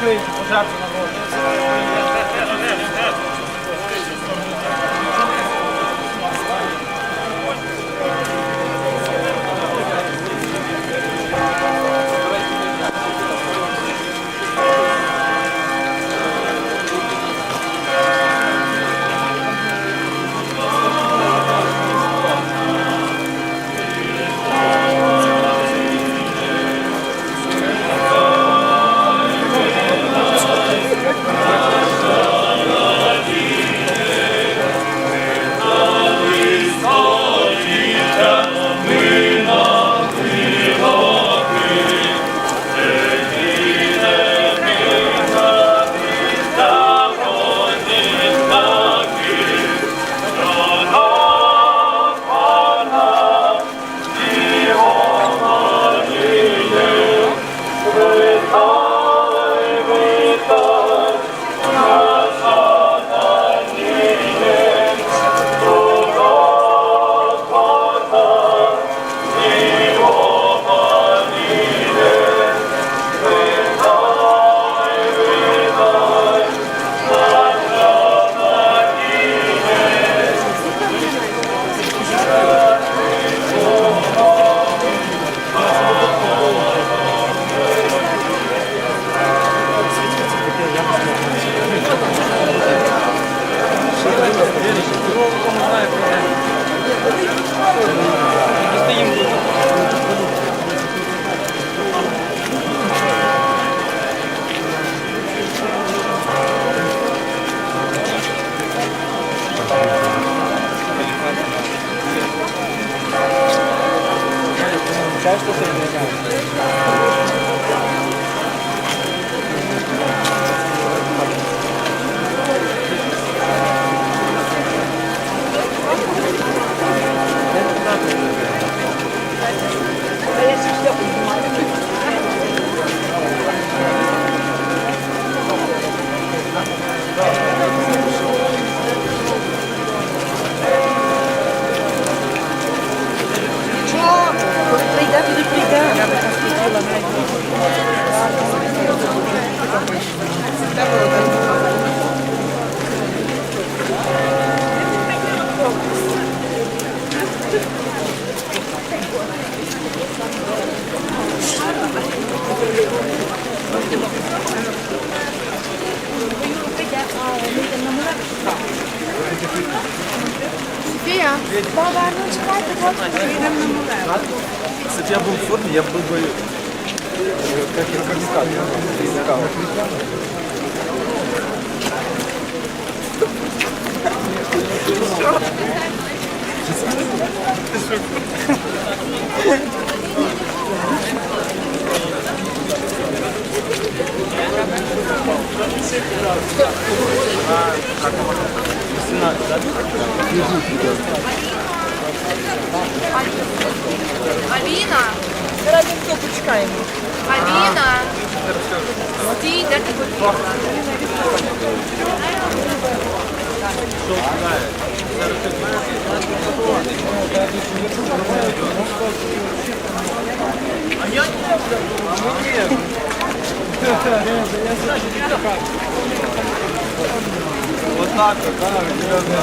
Заберіть ту скриньку, пожертву на гроші. Коли Софія, баба, ну чекайте, от йдемо на молебу. Если бы я был в форме, я был бы э, как рукавикат. Вот так вот, да, определенно.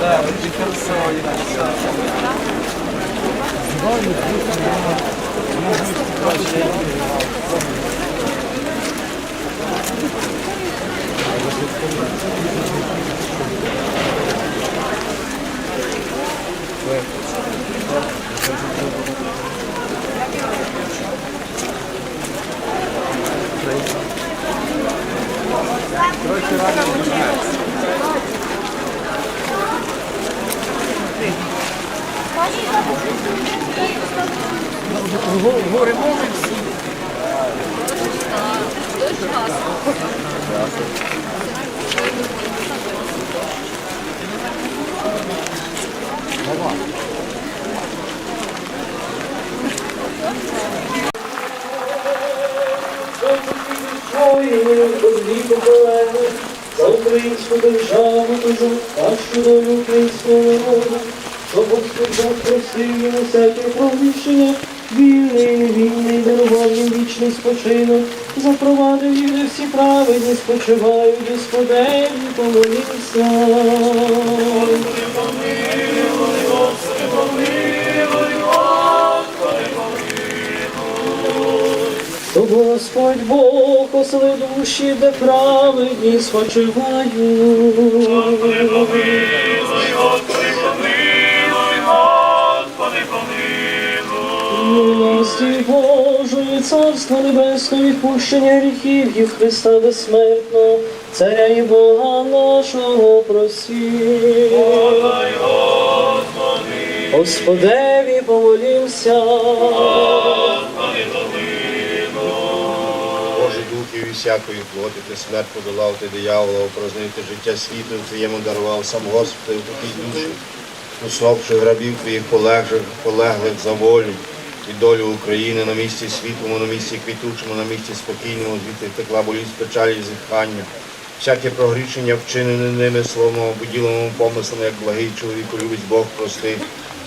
Да, очень хорошо, иначе. Ой, ой, ой, ой, українську державу, тужу, нашу долю українського народу, що Господь Бог простив на всяке провищення, вільний і невільний, дарував їм вічний спочинок, запровадив їх, де всі праведні спочивають, Господеві помолімся. Господь Бог осли душі, де праведні спочивають. Милості Божої, Царство Небесне, відпущення гріхів і Христа безсмертно, Царя і Бога нашого просі. Господеві помолімся. Всякої плоти, ти смерть подолав, ти диявола, опрознив ти життя світу, твоєму дарував сам Господи в такій душі, усопши грабів твоїх полеглих, полеглих за волю і долю України на місці світлому, на місці квітучому, на місці спокійному, звідти текла болість, печалі і зітхання. Всяке прогрішення, вчинене ними словом або ділом помислом, як благий чоловіку любить Бог прости.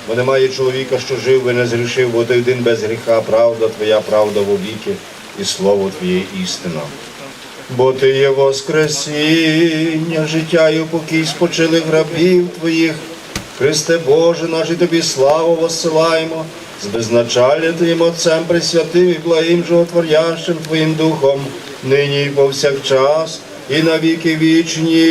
Бо немає чоловіка, що жив би, не згрішив, бо ти один без гріха, правда твоя, правда в обіки, і слово Твоє істина. Бо ти є Воскресіння, життя і упокій спочилих грабів Твоїх. Христе Боже, наш і тобі славу воссилаємо, з безначалля Твоїм Отцем Пресвятим і благим животворящим Твоїм Духом, нині і повсякчас, і на віки вічні.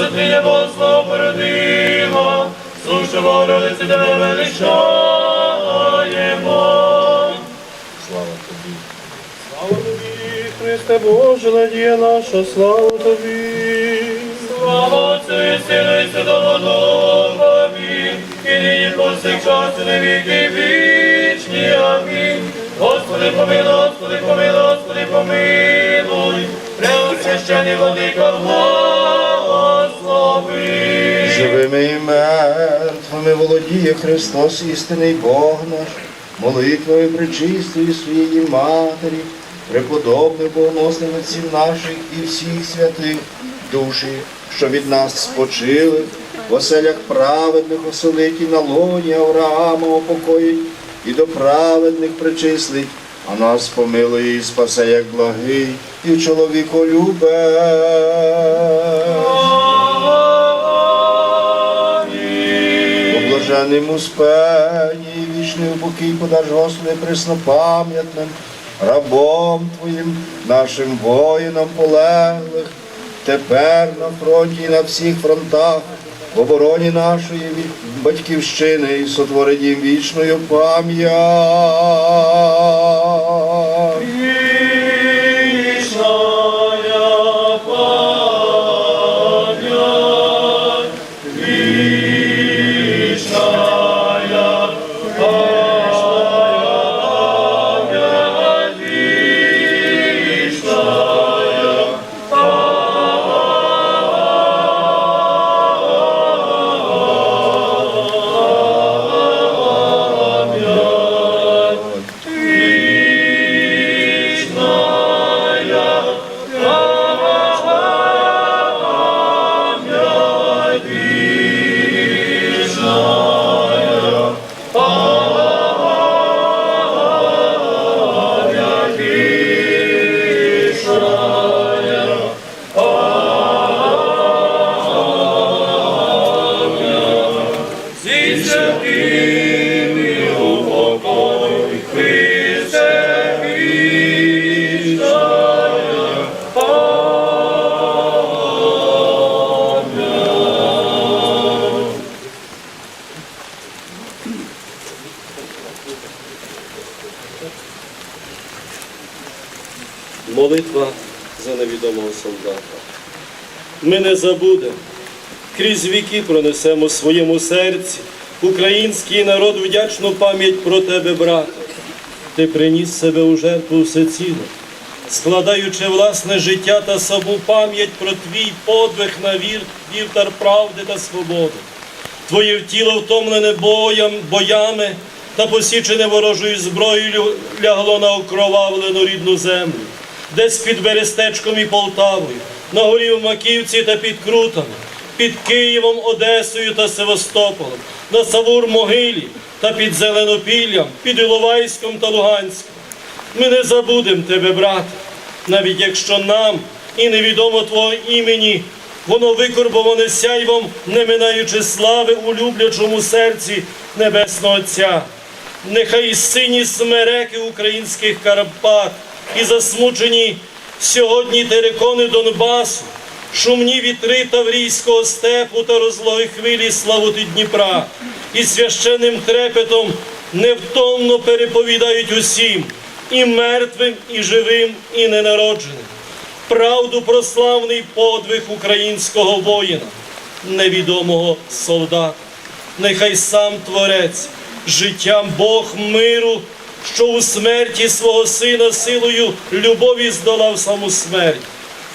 Безотміння Богослов породило, сушу Богородиці тебе величаємо. Слава тобі. Слава тобі, Христе Боже, надія наша, слава тобі. Слава Отцю і Сину і Святому Духові, і нині повсякчас і на віки вічні. Амінь. Господи, помилуй, Господи, помилуй, Господи, помилуй. Преосвящений владико, благослови. Живими і мертвими володіє Христос, істинний Бог наш, молитвою пречистої своєї Матері, преподобних богоносних отців наших і всіх святих душі, що від нас спочили, в оселях праведних оселить і на лоні Авраама упокоїть, і до праведних причислить, а нас помилує і спасе, як благий, і чоловіко У у спені, вічний упокій подаш, Господи, преснопам'ятним, рабом Твоїм, нашим воїнам полеглих, тепер на фронті і на всіх фронтах, в обороні нашої батьківщини і сотворить їм вічною пам'ять. Молитва за невідомого солдата. Ми не забудемо, крізь віки пронесемо в своєму серці український народ вдячну пам'ять про тебе, брате. Ти приніс себе у жертву всеціло, складаючи власне життя та саму пам'ять про твій подвиг на вір, вівтар правди та свободи. Твоє тіло втомлене боям, боями та посічене ворожою зброєю лягло на окровавлену рідну землю, десь під Берестечком і Полтавою, на горі в Маківці та під Крутами, під Києвом, Одесою та Севастополем, на Савур-Могилі та під Зеленопіллям, під Іловайськом та Луганськом. Ми не забудемо тебе, брат, навіть якщо нам і невідомо твого імені, воно викорбоване сяйвом, не минаючи слави у люблячому серці Небесного Отця. Нехай і сині смереки українських Карпат і засмучені сьогодні терикони Донбасу, шумні вітри Таврійського степу та розлоги хвилі славути Дніпра, і священним трепетом невтомно переповідають усім, і мертвим, і живим, і ненародженим. Правду про славний подвиг українського воїна, невідомого солдата. Нехай сам Творець, життям Бог миру, що у смерті свого сина силою любові здолав саму смерть,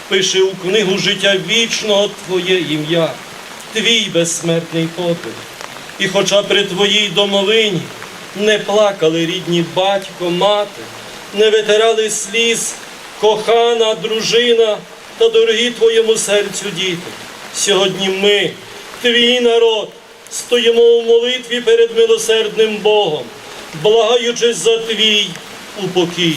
пише у книгу життя вічного Твоє ім'я, твій безсмертний подвиг. І хоча при твоїй домовині не плакали рідні батько, мати, не витирали сліз, кохана дружина та дорогі твоєму серцю діти. Сьогодні ми, твій народ, стоїмо у молитві перед милосердним Богом, благаючись за твій упокій.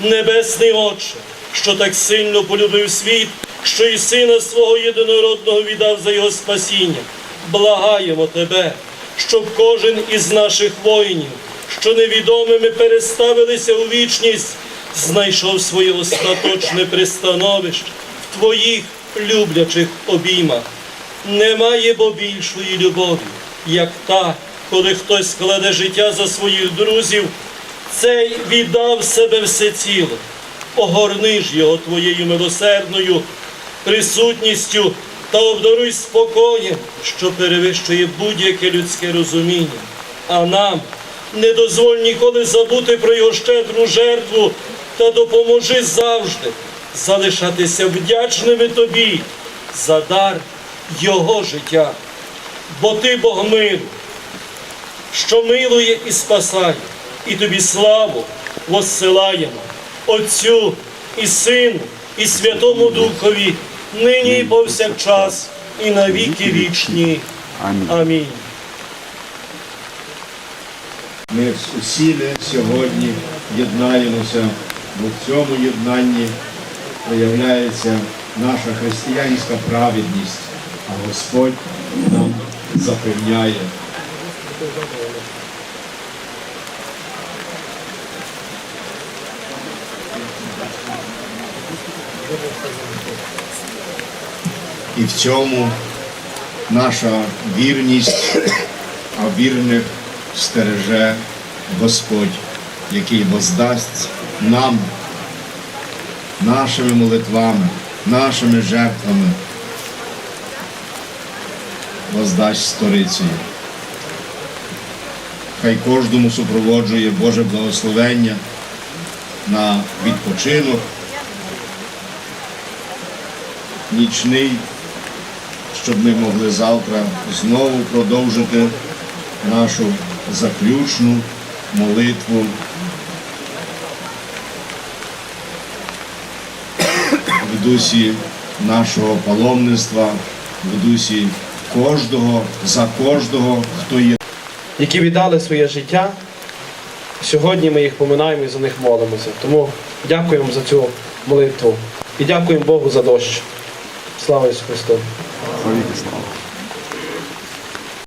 Небесний Отче, що так сильно полюбив світ, що і сина свого єдинородного віддав за його спасіння. Благаємо тебе, щоб кожен із наших воїнів, що невідомими переставилися у вічність, знайшов своє остаточне пристановище в твоїх люблячих обіймах. Немає бо більшої любові, як та, коли хтось складе життя за своїх друзів, цей віддав себе всеціло. Огорни ж його твоєю милосердною присутністю та обдаруй спокоєм, що перевищує будь-яке людське розуміння. А нам не дозволь ніколи забути про його щедру жертву та допоможи завжди залишатися вдячними тобі за дар його життя. Бо ти Бог миру, що милує і спасає, і тобі славу воссилаємо Отцю і Сину, і Святому Духові, нині і повсякчас, і на віки вічні. Амінь. Ми усі ми сьогодні єднаємося, бо в цьому єднанні проявляється наша християнська праведність, а Господь нам запевняє. І в цьому наша вірність, а вірних стереже Господь, який воздасть нам нашими молитвами, нашими жертвами, воздасть сторицею. Хай кожному супроводжує Боже благословення на відпочинок, нічний, щоб ми могли завтра знову продовжити нашу заключну молитву. В дусі нашого паломництва, в дусі кожного, за кожного, хто є які віддали своє життя. Сьогодні ми їх поминаємо і за них молимося. Тому дякуємо за цю молитву і дякуємо Богу за дощ. Слава Ісусу Христу! それいいですか？